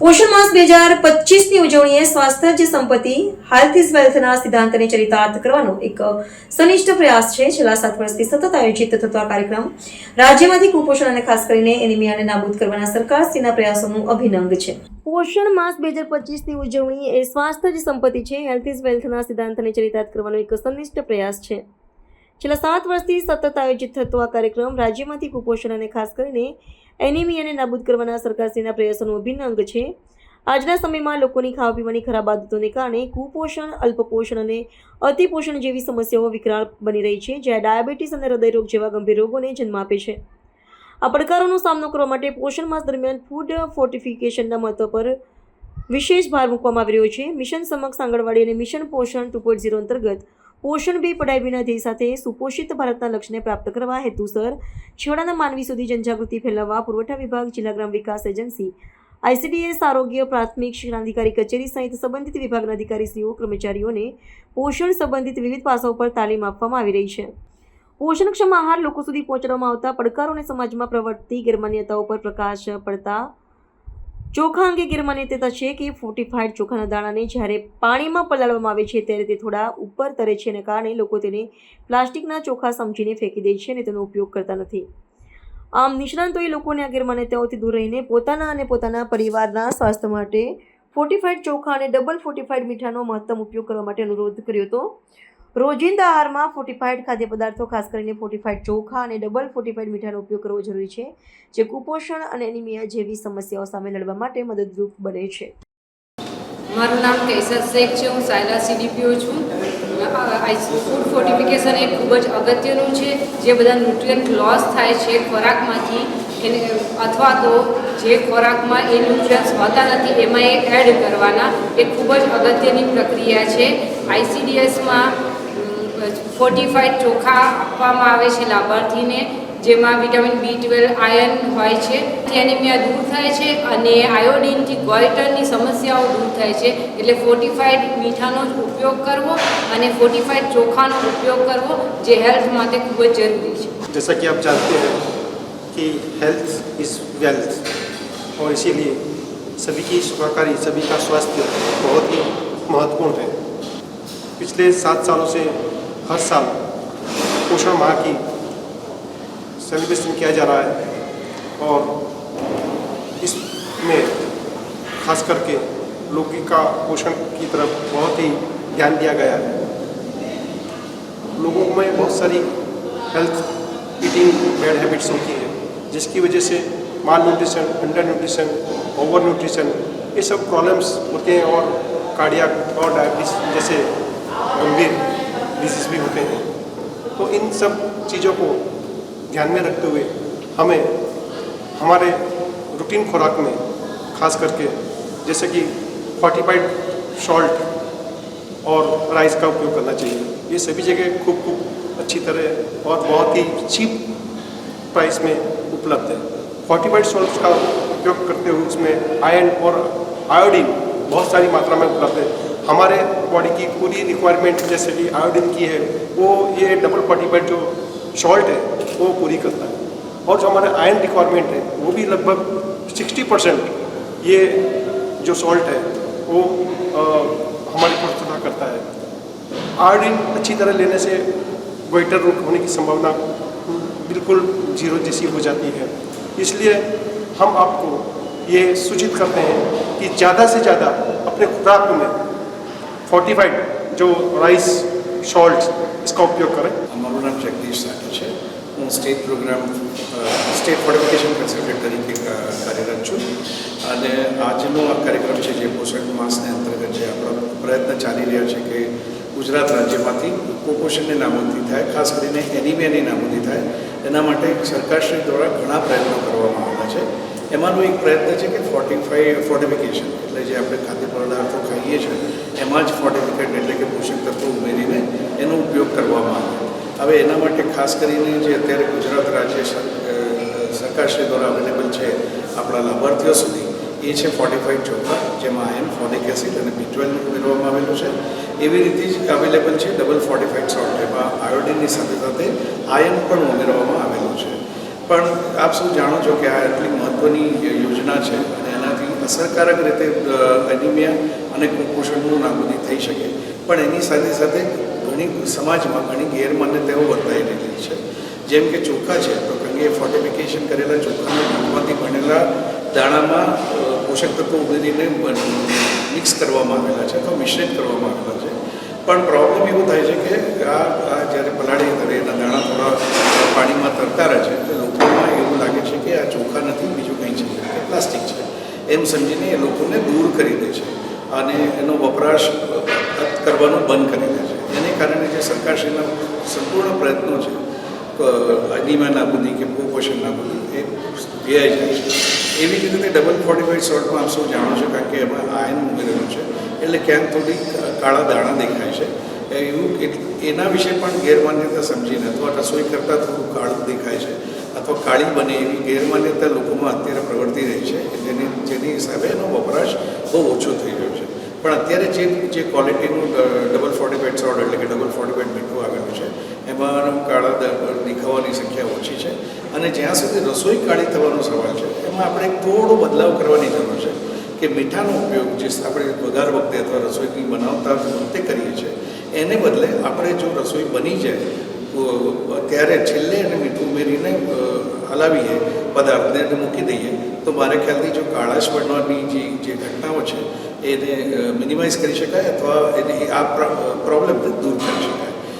પોષણ માસ બે હજાર પચીસની ઉજવણીએ સ્વાસ્થ્ય જ સંપત્તિ હેલ્થ ઇઝ વેલ્થના સિદ્ધાંતને ચરિતાર્થ કરવાનો એક સનિષ્ઠ પ્રયાસ છે. છેલ્લા સાત વર્ષથી સતત આયોજિત થતો આ કાર્યક્રમ રાજ્યમાંથી કુપોષણ અને ખાસ કરીને એનિમિયાને નાબૂદ કરવાના સરકારશ્રીના પ્રયાસોનું અભિનંગ છે. પોષણ માસ બે હજાર પચીસની ઉજવણી એ સ્વાસ્થ્ય જ સંપત્તિ છે. હેલ્થ ઇઝ વેલ્થના સિદ્ધાંતને ચરિતાર્થ કરવાનો એક સનિષ્ઠ પ્રયાસ છે. છેલ્લા સાત વર્ષથી સતત આયોજિત થતો આ કાર્યક્રમ રાજ્યમાંથી કુપોષણ અને ખાસ કરીને એનિમિયાને નાબૂદ કરવાના સરકારશ્રીના પ્રયાસોનું અભિન્ન અંગ છે. આજના સમયમાં લોકોની ખાવા પીવાની ખરાબ આદતોને કારણે કુપોષણ, અલ્પપોષણ અને અતિપોષણ જેવી સમસ્યાઓ વિકરાળ બની રહી છે, જ્યાં ડાયાબિટીસ અને હૃદયરોગ જેવા ગંભીર રોગોને જન્મ આપે છે. આ પડકારોનો સામનો કરવા માટે પોષણ માસ દરમિયાન ફૂડ ફોર્ટિફિકેશનના મહત્વ પર વિશેષ ભાર મૂકવામાં આવી રહ્યો છે. મિશન સમક્ષ આંગણવાડી અને મિશન પોષણ ટુ પોઈન્ટ ઝીરો અંતર્ગત પોષણ બી પડાવીના ધ્યેય સાથે સુપોષિત ભારતના લક્ષ્યને પ્રાપ્ત કરવા હેતુસર છેવાડાના માનવી સુધી જનજાગૃતિ ફેલાવવા પુરવઠા વિભાગ, જિલ્લા ગ્રામ વિકાસ એજન્સી, આઈસીડીએસ, આરોગ્ય, પ્રાથમિક શિક્ષણાધિકારી કચેરી સહિત સંબંધિત વિભાગના અધિકારીશ્રીઓ, કર્મચારીઓને પોષણ સંબંધિત વિવિધ પાસાઓ પર તાલીમ આપવામાં આવી રહી છે. પોષણક્ષમ આહાર લોકો સુધી પહોંચાડવામાં આવતા પડકારો અને સમાજમાં પ્રવર્તતી ગેરમાન્યતાઓ પર પ્રકાશ પડતા ચોખા અંગે ગેરમાન્યતા છે કે ફોર્ટિફાઈડ ચોખાના દાણાને જ્યારે પાણીમાં પલાળવામાં આવે છે ત્યારે તે થોડા ઉપર તરે છે અને કારણે લોકો તેને પ્લાસ્ટિકના ચોખા સમજીને ફેંકી દે છે અને તેનો ઉપયોગ કરતા નથી. આમ નિષ્ણાંતોએ લોકોને આ ગેરમાન્યતાઓથી દૂર રહીને પોતાના અને પોતાના પરિવારના સ્વાસ્થ્ય માટે ફોર્ટિફાઈડ ચોખા અને ડબલ ફોર્ટિફાઈડ મીઠાનો મહત્તમ ઉપયોગ કરવા માટે અનુરોધ કર્યો હતો. રોજિંદા આહારમાં ફોર્ટિફાઈડ ખાદ્ય પદાર્થો, ખાસ કરીને ફોર્ટિફાઈડ ચોખા અને ડબલ ફોર્ટિફાઈડ મીઠાનો ઉપયોગ કરવો જરૂરી છે, જે કુપોષણ અને એનિમિયા જેવી સમસ્યાઓ સામે લડવા માટે મદદરૂપ બને છે. મારું નામ કેસર શેખ છે, હું સાયલા સીડીપીઓ છું. ફૂડ ફોર્ટિફિકેશન એ ખૂબ જ અગત્યનું છે, જે બધા ન્યુટ્રિયન્ટ લોસ થાય છે ખોરાકમાંથી, એને અથવા તો જે ખોરાકમાં એ ન્યુટ્રિયન્ટ્સ હોતા નથી, એમાં એ એડ કરવાના, એ ખૂબ જ અગત્યની પ્રક્રિયા છે. આઈસીડીએસમાં ફોર્ટિફાઈડ ચોખા આપવામાં આવે છે લાભાર્થીને જેમાં વિટામિન બી ટ્વેલ્વ આયર્ન હોય છે એનિમિયા દૂર થાય છે અને આયોડિનથી ગોઈટરની સમસ્યાઓ દૂર થાય છે એટલે ફોર્ટિફાઈડ મીઠાનો જ ઉપયોગ કરવો અને ફોર્ટિફાઈડ ચોખાનો ઉપયોગ કરવો જે હેલ્થ માટે ખૂબ જ જરૂરી છે जैसा कि आप जानते हैं कि हेल्थ इज़ वेल्थ और इसीलिए सभी की सुखाकारी सभी का स्वास्थ्य बहुत ही महत्वपूर्ण है पिछले सात सालों से हर साल पोषण माह की सेलिब्रेशन किया जा रहा है और इसमें खास करके लोगों का पोषण की तरफ़ बहुत ही ध्यान दिया गया है। लोगों में बहुत सारी हेल्थ ईटिंग बैड हैबिट्स होती हैं, जिसकी वजह से malnutrition undernutrition overnutrition ये सब प्रॉब्लम्स होते हैं और कार्डियक और डायबिटीज़ जैसे गंभीर डिज़ीज़ भी होते हैं। तो इन सब चीज़ों को ध्यान में रखते हुए हमें हमारे रूटीन खुराक में, खास करके जैसे कि फोर्टिफाइड सॉल्ट और राइस का उपयोग करना चाहिए। ये सभी जगह खूब खूब अच्छी तरह और बहुत ही चीप प्राइस में उपलब्ध है। फोर्टिफाइड सॉल्ट का उपयोग करते हुए उसमें आयन और आयोडीन बहुत सारी मात्रा में उपलब्ध है। हमारे बॉडी की पूरी रिक्वायरमेंट जैसे कि आयोडीन की है वो ये डबल फोर्टिफाइड जो सॉल्ट है वो पूरी करता है। और जो हमारे आयन रिक्वायरमेंट है वो भी लगभग सिक्सटी परसेंट ये जो सॉल्ट है वो अ, हमारी पूर्तता करता है। आयोडीन अच्छी तरह लेने से गोइटर रोग होने की संभावना बिल्कुल ज़ीरो जैसी हो जाती है। इसलिए हम आपको ये सूचित करते हैं कि ज़्यादा से ज़्यादा अपने खुराक में फोर्टिफाइड जो राइस सॉल्ट इसका उपयोग करें મારું નામ જગદીશ સાઠી છે હું state program state fortification consultant તરીકે કા- કાર્યરત છું અને આજનો આ કાર્યક્રમ છે જે પોષણ માસને અંતર્ગત જે આપણો પ્રયત્ન ચાલી રહ્યા છે કે ગુજરાત રાજ્યમાંથી કુપોષણની નાબૂદી થાય ખાસ કરીને એનિમિયાની નાબૂદી થાય એના માટે સરકારશ્રી દ્વારા ઘણા પ્રયત્નો કરવામાં આવ્યા છે એમાંનો એક પ્રયત્ન છે કે ફોર્ટિફાઈ ફોર્ટિફિકેશન એટલે જે આપણે ખાદ્ય પદાર્થો ખાઈએ છીએ એમાં જ ફોર્ટિફિકેટ એટલે કે પોષક તત્વો ઉમેરીને એનો ઉપયોગ કરવામાં આવે. હવે એના માટે ખાસ કરીને જે અત્યારે ગુજરાત રાજ્ય સરકારશ્રી દ્વારા અવેલેબલ છે આપણા લાભાર્થીઓ સુધી, એ છે ફોર્ટિફાઈડ ચોખા, જેમાં આયન ફોનિક એસિડ અને બી ટ્વેલ્વ ઉમેરવામાં આવેલું છે. એવી રીતે જ અવેલેબલ છે ડબલ ફોર્ટિફાઈડ સોલ્ટ એમાં આયોડિનની સાથે સાથે આયન પણ ઉમેરવામાં આવેલું છે. પણ આપ સૌ જાણો છો કે આ એટલી મહત્ત્વની યોજના છે અને એનાથી અસરકારક રીતે એનિમિયા અને કુપોષણનું નાબૂદી થઈ શકે. પણ એની સાથે સાથે ઘણી સમાજમાં ઘણી ગેરમાન્યતાઓ વર્તાઈ રહેલી છે. જેમ કે ચોખા છે, તો કંઈએ ફોર્ટિફિકેશન કરેલા ચોખાના દૂધમાંથી બનેલા દાણામાં પોષક તત્વો ઉમેરીને મિક્સ કરવામાં આવેલા છે અથવા મિશ્રિત કરવામાં આવેલા છે. પણ પ્રોબ્લેમ એવું થાય છે કે આ આ જ્યારે પલાળી કરે એના દાણા થોડા પાણીમાં તરતા રહે છે તો લોકોમાં એવું લાગે છે કે આ ચોખા નથી બીજું કંઈ છે કે પ્લાસ્ટિક છે એમ સમજીને એ લોકોને દૂર કરી દે છે અને એનો વપરાશ કરવાનો બંધ કરી દે છે. એને કારણે જે સરકારશ્રીના સંપૂર્ણ પ્રયત્નો છે અનિમા નાબૂદી કે કુપોષણ નાબૂદી, એ વ્યાય જાય છે. એવી જ રીતે ડબલ ફોર્ટિફાઈડ શોર્ટમાં આપ સૌ જાણો છો કારણ કે એમાં આયન ઉમેરેલું છે. એટલે ક્યાંક થોડી કાળા દાણા દેખાય છે. એવું એના વિશે પણ ગેરમાન્યતા સમજીને અથવા રસોઈ કરતાં થોડું કાળું દેખાય છે. અથવા કાળી બને એવી ગેરમાન્યતા લોકોમાં અત્યારે પ્રવર્તી રહી છે જેની જેની હિસાબે એનો વપરાશ બહુ ઓછો થઈ રહ્યો છે. પણ અત્યારે જે જે ક્વોલિટીનું ડબલ ફોર્ટી બેટ સોડ એટલે કે ડબલ ફોર્ટી ફોર્ટિફાઈડ મીઠું આવેલું છે એમાં કાળા દેખાવાની સંખ્યા ઓછી છે. અને જ્યાં સુધી રસોઈ કાળી થવાનો સવાલ છે એમાં આપણે થોડો બદલાવ કરવાની જરૂર છે કે મીઠાનો ઉપયોગ જે આપણે વઘાર વખતે અથવા રસોઈ બનાવતા વખતે કરીએ છીએ એને બદલે આપણે જો રસોઈ બની જાય ત્યારે છેલ્લે એને મીઠું ઉમેરીને અ, હલાવીએ પદાર્થને એને મૂકી દઈએ, તો મારા ખ્યાલથી જો કાળાશ પડવાની જે જે ઘટનાઓ છે, એને મિનિમાઇઝ કરી શકાય અથવા એને આ પ્રોબ્લેમને દૂર કરી શકાય?